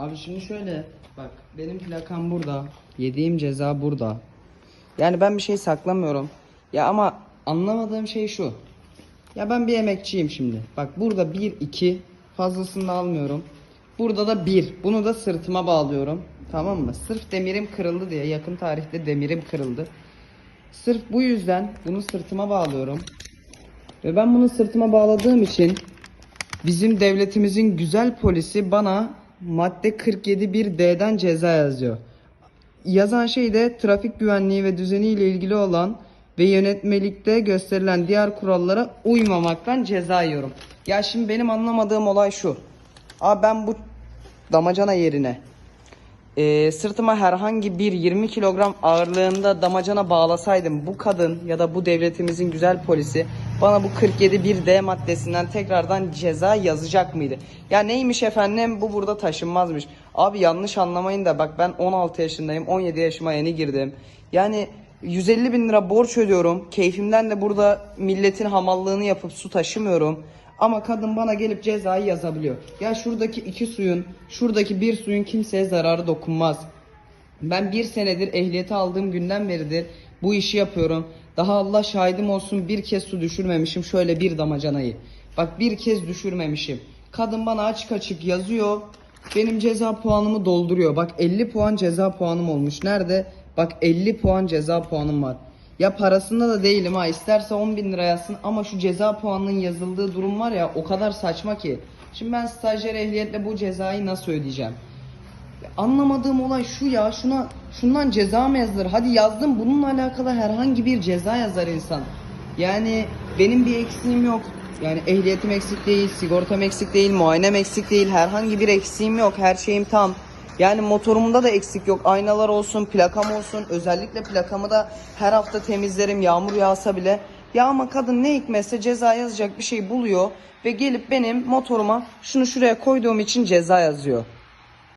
Abi şimdi şöyle bak benim plakam burada. Yediğim ceza burada. Yani ben bir şey saklamıyorum. Ya ama anlamadığım şey şu. Ya ben bir emekçiyim şimdi. Bak burada 1 2 fazlasını almıyorum. Burada da 1. Bunu da sırtıma bağlıyorum. Tamam mı? Sırf demirim kırıldı diye yakın tarihte demirim kırıldı. Sırf bu yüzden bunu sırtıma bağlıyorum. Ve ben bunu sırtıma bağladığım için bizim devletimizin güzel polisi bana madde 47.1D'den ceza yazıyor. Yazan şey de trafik güvenliği ve düzeni ile ilgili olan ve yönetmelikte gösterilen diğer kurallara uymamaktan ceza yiyorum. Ya şimdi benim anlamadığım olay şu. Abi ben bu damacana yerine e, sırtıma herhangi bir 20 kilogram ağırlığında damacana bağlasaydım bu kadın ya da bu devletimizin güzel polisi bana bu 47.1D maddesinden tekrardan ceza yazacak mıydı? Ya neymiş efendim bu burada taşınmazmış. Abi yanlış anlamayın da bak ben 16 yaşındayım 17 yaşıma yeni girdim. Yani 150 bin lira borç ödüyorum. Keyfimden de burada milletin hamallığını yapıp su taşımıyorum. Ama kadın bana gelip cezayı yazabiliyor. Ya şuradaki iki suyun, şuradaki bir suyun kimseye zararı dokunmaz. Ben bir senedir ehliyeti aldığım günden beridir bu işi yapıyorum. Daha Allah şahidim olsun bir kez su düşürmemişim şöyle bir damacanayı. Bak bir kez düşürmemişim. Kadın bana açık açık yazıyor. Benim ceza puanımı dolduruyor. Bak 50 puan ceza puanım olmuş. Nerede? Bak 50 puan ceza puanım var. Ya parasında da değilim ha. İsterse 10 bin lira yazsın ama şu ceza puanının yazıldığı durum var ya o kadar saçma ki. Şimdi ben stajyer ehliyetle bu cezayı nasıl ödeyeceğim? Anlamadığım olay şu ya şuna şundan ceza mı yazılır? Hadi yazdım bununla alakalı herhangi bir ceza yazar insan. Yani benim bir eksiğim yok. Yani ehliyetim eksik değil, sigortam eksik değil, muayenem eksik değil, herhangi bir eksiğim yok. Her şeyim tam. Yani motorumda da eksik yok. Aynalar olsun, plakam olsun. Özellikle plakamı da her hafta temizlerim yağmur yağsa bile. Ya ama kadın ne hikmetse ceza yazacak bir şey buluyor ve gelip benim motoruma şunu şuraya koyduğum için ceza yazıyor.